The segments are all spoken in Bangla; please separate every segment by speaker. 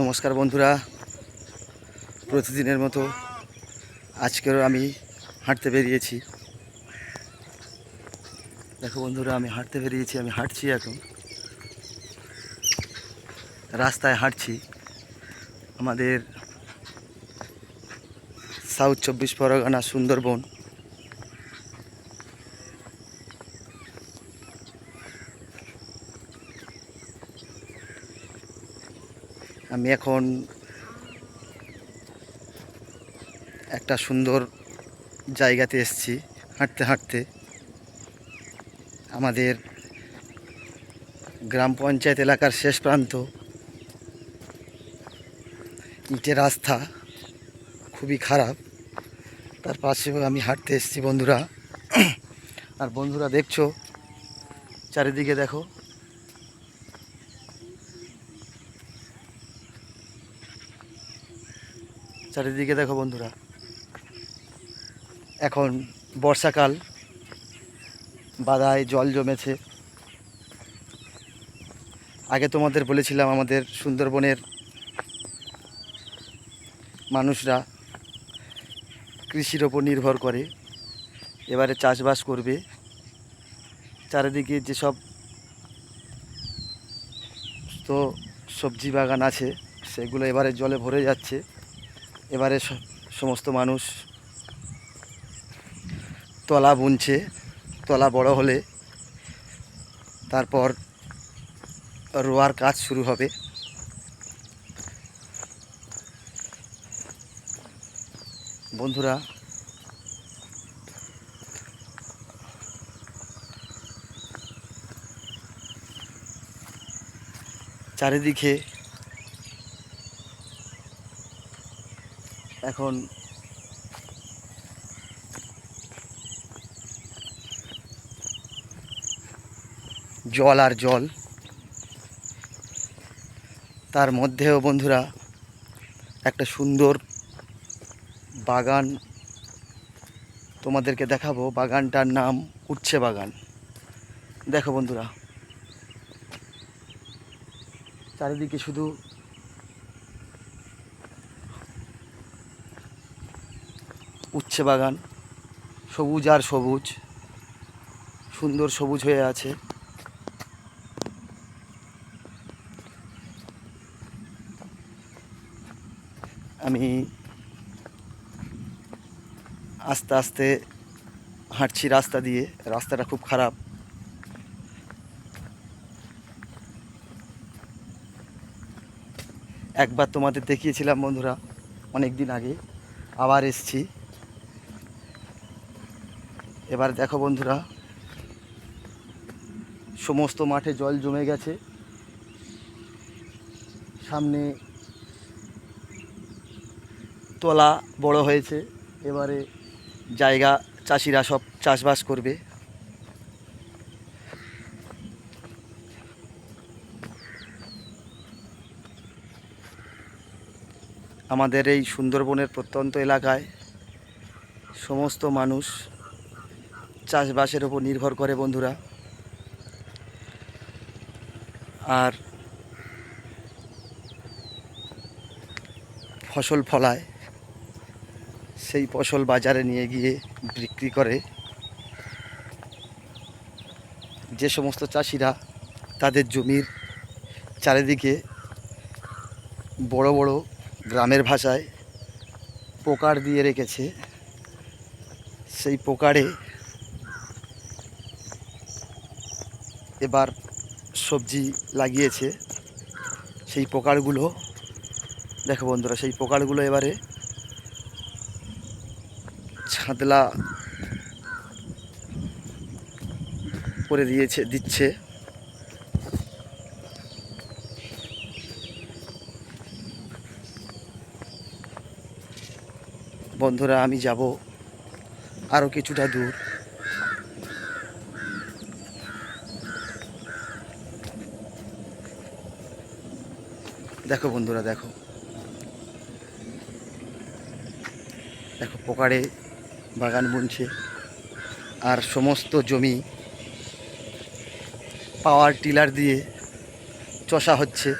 Speaker 1: নমস্কার বন্ধুরা। প্রতিদিনের মতো আজকেরও আমি হাঁটতে বেরিয়েছি। দেখো বন্ধুরা, আমি হাঁটতে বেরিয়েছি, আমি হাঁটছি এখন। রাস্তায় হাঁটছি। আমাদের সাউথ চব্বিশ পরগনা সুন্দরবন। আমি এখন একটা সুন্দর জায়গাতে এসেছি, হাঁটতে হাঁটতে। আমাদের গ্রাম পঞ্চায়েত এলাকার শেষ প্রান্ত। ইটের রাস্তা খুবই খারাপ। তার পাশেও আমি হাঁটতে এসেছি বন্ধুরা। আর বন্ধুরা দেখছ, চারিদিকে দেখো। চারিদিকে দেখো বন্ধুরা। এখন বর্ষাকাল বাদায় জল জমেছে। আগে তোমাদের বলেছিলাম আমাদের সুন্দরবনের মানুষরা কৃষির ওপর নির্ভর করে, এবারে চাষবাস করবে। চারিদিকে যেসব তো সবজি বাগান আছে, সেগুলো এবারে জলে ভরে যাচ্ছে। এবারে সমস্ত মানুষ তলা বুনছে, তলা বড় হলে তারপর রোয়ার কাজ শুরু হবে। বন্ধুরা, চারিদিকে এখন জল আর জল। তার মধ্যেও বন্ধুরা একটা সুন্দর বাগান তোমাদেরকে দেখাবো। বাগানটার নাম উচ্ছে বাগান। দেখো বন্ধুরা, চারিদিকে শুধু উচ্ছে বাগান সবুজ আর সবুজ, সুন্দর সবুজ হয়ে আছে। আমি আস্তে আস্তে হাঁটছি রাস্তা দিয়ে, রাস্তাটা খুব খারাপ। একবার তোমাদের দেখিয়েছিলাম বন্ধুরা অনেক দিন আগে, আবার এসছি। এবার দেখো বন্ধুরা, সমস্ত মাঠে জল জমে গেছে। সামনে তলা বড় হয়েছে, এবারে জায়গা চাষিরা সব চাষবাস করবে। আমাদের এই সুন্দরবনের প্রত্যন্ত এলাকায় সমস্ত মানুষ চাষবাসের উপর নির্ভর করে বন্ধুরা। আর ফসল ফলায়, সেই ফসল বাজারে নিয়ে গিয়ে বিক্রি করে। যে সমস্ত চাষিরা তাদের জমির চারিদিকে বড় বড় গ্রামের ভাষায় পোকার দিয়ে রেখেছে, সেই পোকারে এবার সবজি লাগিয়েছে। সেই পোকারগুলো, দেখো বন্ধুরা, সেই পোকারগুলো এবারে ছাদলা করে দিয়েছে, দিচ্ছে। বন্ধুরা, আমি যাব আরও কিছুটা দূর। দেখো বন্ধুরা, দেখো। দেখো, পোকারে বাগান বুনছে। আর সমস্ত জমি পাওয়ার টিলার দিয়ে চষা হচ্ছে।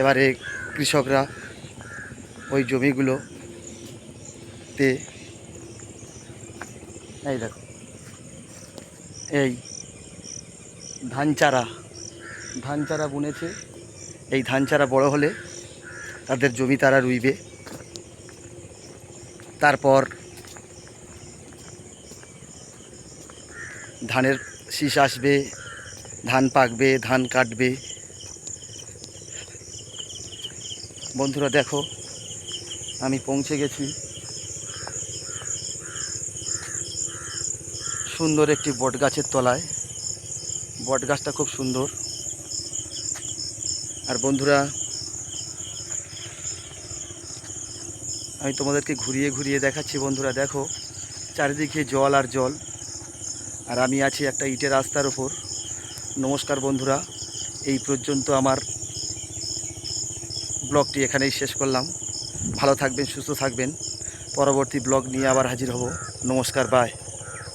Speaker 1: এবারে কৃষকরা ওই জমিগুলো তে এই দেখো, এই ধান চারা ধান চারা বুনেছে। এই ধান চারা বড় হলে তাদের জমি তারা রুইবে। তারপর ধানের শীষ আসবে, ধান পাকবে, ধান কাটবে। বন্ধুরা, দেখো, আমি পৌঁছে গেছি। সুন্দর একটি বট গাছের তলায়। বট গাছটা খুব সুন্দর। আর বন্ধুরা, আমি তোমাদেরকে ঘুরিয়ে ঘুরিয়ে দেখাচ্ছি বন্ধুরা, দেখো, চারিদিকে জল আর জল। আর আমি আছি একটা ইটের রাস্তার ওপর। নমস্কার বন্ধুরা, এই পর্যন্ত আমার ব্লগটি এখানেই শেষ করলাম। ভালো থাকবেন, সুস্থ থাকবেন। পরবর্তী ব্লগ নিয়ে আবার হাজির হব। নমস্কার বাই